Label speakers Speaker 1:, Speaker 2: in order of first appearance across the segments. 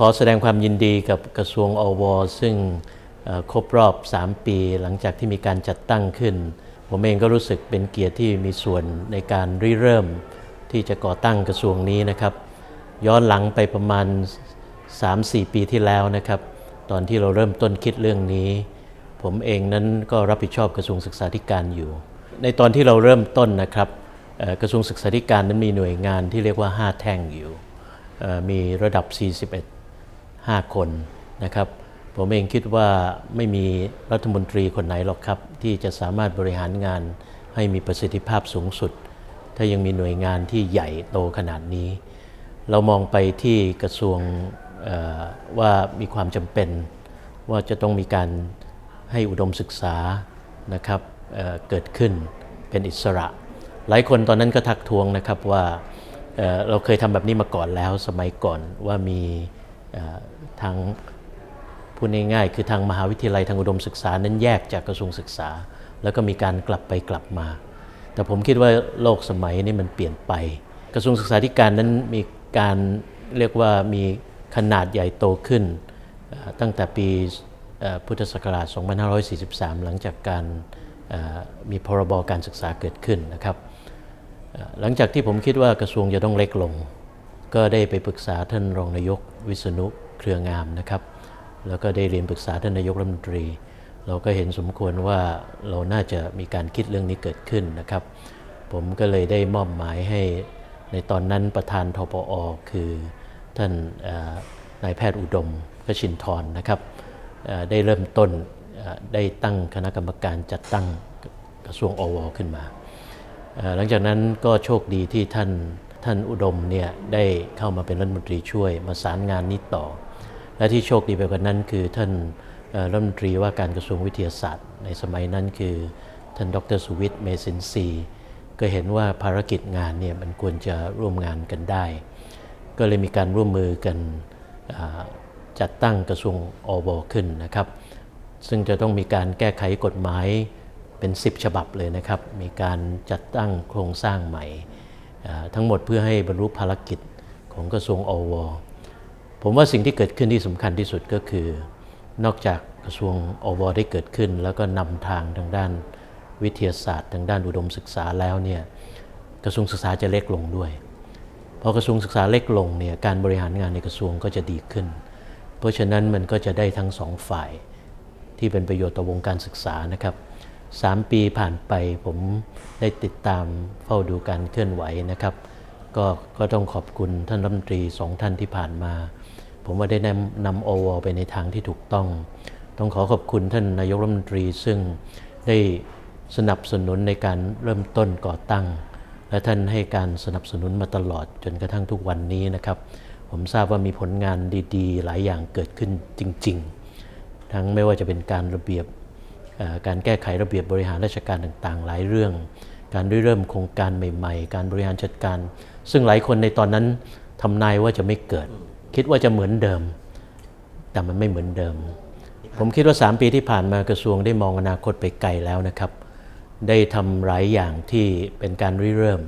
Speaker 1: ขอแสดงความยินดีกับกระทรวงอว ซึ่งครบรอบ 3 ปีหลังจากที่มีการจัดตั้งขึ้น ผมเองก็รู้สึกเป็นเกียรติที่มีส่วนในการริเริ่มที่จะก่อตั้งกระทรวงนี้นะครับ ย้อนหลังไปประมาณ 3-4 ปีที่แล้วนะครับ ตอนที่เราเริ่มต้นคิดเรื่องนี้ ผมเองนั้นก็รับผิดชอบกระทรวงศึกษาธิการอยู่ ในตอนที่เราเริ่มต้นนะครับกระทรวงศึกษาธิการนั้นมีหน่วยงานที่เรียกว่า 5 แท่งอยู่มีระดับ 41 5 คนนะครับผมเองคิดว่าไม่มีรัฐมนตรีคนไหนหรอกครับ ที่จะสามารถบริหารงานให้มีประสิทธิภาพสูงสุด ถ้ายังมีหน่วยงานที่ใหญ่โตขนาดนี้ เรามองไปที่กระทรวงว่ามีความจำเป็น ว่าจะต้องมีการให้อุดมศึกษานะครับเเกิดขึ้นเป็นอิสระ หลายคนตอนนั้นก็ทักท้วงนะครับว่าเเราเคยทำแบบนี้มาก่อนแล้วสมัยก่อนว่ามี ทางพูดง่ายๆ คือทางมหาวิทยาลัยทางอุดมศึกษานั้นแยกจากกระทรวงศึกษา แล้วก็มีการกลับไปกลับมา แต่ผมคิดว่าโลกสมัยนี้มันเปลี่ยนไป กระทรวงศึกษาธิการนั้นมีการเรียกว่ามีขนาดใหญ่โตขึ้น ตั้งแต่ปีพุทธศักราช 2543 หลังจากการมีพรบการศึกษาเกิดขึ้นนะครับ หลังจากที่ผมคิดว่ากระทรวงจะต้องเล็กลง ก็ได้ไปปรึกษาท่านรองนายกวิษณุ เครืองามนะครับ แล้วก็ได้เรียนปรึกษาท่านนายกรัฐมนตรี เราก็เห็นสมควรว่าเราน่าจะมีการคิดเรื่องนี้เกิดขึ้นนะครับ ผมก็เลยได้มอบหมายให้ในตอนนั้นประธานทปอคือท่านนายแพทย์อุดมกชินทร์นะครับได้เริ่มต้นได้ตั้งคณะกรรมการจัดตั้งกระทรวงอวขึ้นมา หลังจากนั้นก็โชคดีที่ท่านท่านอุดมเนี่ยได้เข้ามาเป็นรัฐมนตรีช่วยมาสารงานนี้ต่อ และที่โชคดีไปกว่านั้นคือท่านรัฐมนตรีว่าการกระทรวงวิทยาศาสตร์ ในสมัยนั้นคือ ท่านดรสุวิทย์เมสินทรีก็เห็นว่าภารกิจงานเนี่ยมันควรจะร่วมงานกันได้ ก็เลยมีการร่วมมือกันจัดตั้งกระทรวงอวขึ้นนะครับ ซึ่งจะต้องมีการแก้ไขกฎหมายเป็น 10 ฉบับเลยนะครับ มีการจัดตั้งโครงสร้างใหม่ ทั้งหมดเพื่อให้บรรลุภารกิจของกระทรวงอว ผมว่าสิ่งที่เกิดขึ้นที่สำคัญที่สุดก็คือ นอกจากกระทรวงอวได้เกิดขึ้น แล้วก็นำทางทางด้านวิทยาศาสตร์ ทางด้านอุดมศึกษาแล้วเนี่ยกระทรวงศึกษาจะเล็กลงด้วยพอกระทรวงศึกษาเล็กลงเนี่ยการบริหารงานในกระทรวงก็จะดีขึ้น เพราะฉะนั้นมันก็จะได้ทั้งสองฝ่ายที่เป็นประโยชน์ต่อวงการศึกษานะครับสามปีผ่านไปผมได้ติดตามเฝ้าดูการเคลื่อนไหวนะครับ ก็ก็ต้องขอบคุณท่านรัฐมนตรีสองท่านที่ผ่านมา ผมว่าได้นำนำอวไปในทางที่ถูกต้อง ต้องขอขอบคุณท่านนายกรัฐมนตรีซึ่งได้สนับสนุนในการเริ่มต้นก่อตั้ง และท่านให้การสนับสนุนมาตลอดจนกระทั่งทุกวันนี้นะครับ ผมทราบว่ามีผลงานดีๆ หลายอย่างเกิดขึ้นจริง ๆ ทั้งไม่ว่าจะเป็นการระเบียบการแก้ไขระเบียบ บริหารราชการต่างๆ หลายเรื่อง การริเริ่มโครงการใหม่ ๆ การบริหารจัดการ ซึ่งหลายคนในตอนนั้นทำนายว่าจะไม่เกิด คิดว่าจะเหมือนเดิม แต่มันไม่เหมือนเดิม ผมคิดว่า 3 ปีที่ผ่านมากระทรวงได้มองอนาคตไปไกลแล้วนะครับ ได้ทำหลายอย่างที่เป็นการริเริ่ม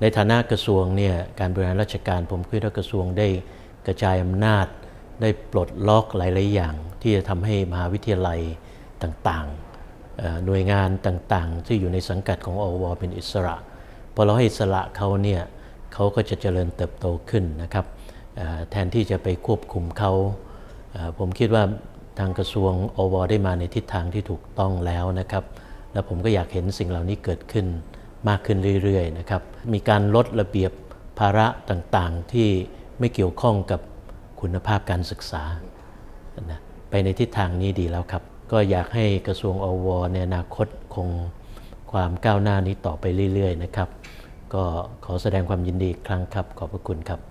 Speaker 1: ในฐานะกระทรวงเนี่ยการบริหารราชการผมคิดว่ากระทรวงได้กระจายอำนาจ ได้ปลดล็อกหลายๆอย่าง ที่จะทำให้มหาวิทยาลัยต่างๆ หน่วยงานต่างๆ ที่อยู่ในสังกัดของอวเป็นอิสระพอเราให้อิสระเขาเนี่ยเขาก็จะเจริญเติบโตขึ้นนะครับแทนที่จะไปควบคุมเขาผมคิดว่าทางกระทรวงอวได้มาในทิศทางที่ถูกต้องแล้วนะครับ และผมก็อยากเห็นสิ่งเหล่านี้เกิดขึ้นมากขึ้นเรื่อยๆนะครับ มีการลดระเบียบภาระต่างๆที่ไม่เกี่ยวข้องกับคุณภาพการศึกษา ไปในทิศทางนี้ดีแล้วครับ ก็อยากให้กระทรวงอวในอนาคตคงความก้าวหน้านี้ต่อไปเรื่อย ๆ นะครับ ก็ขอแสดงความยินดีอีกครั้งครับ ขอบพระคุณครับ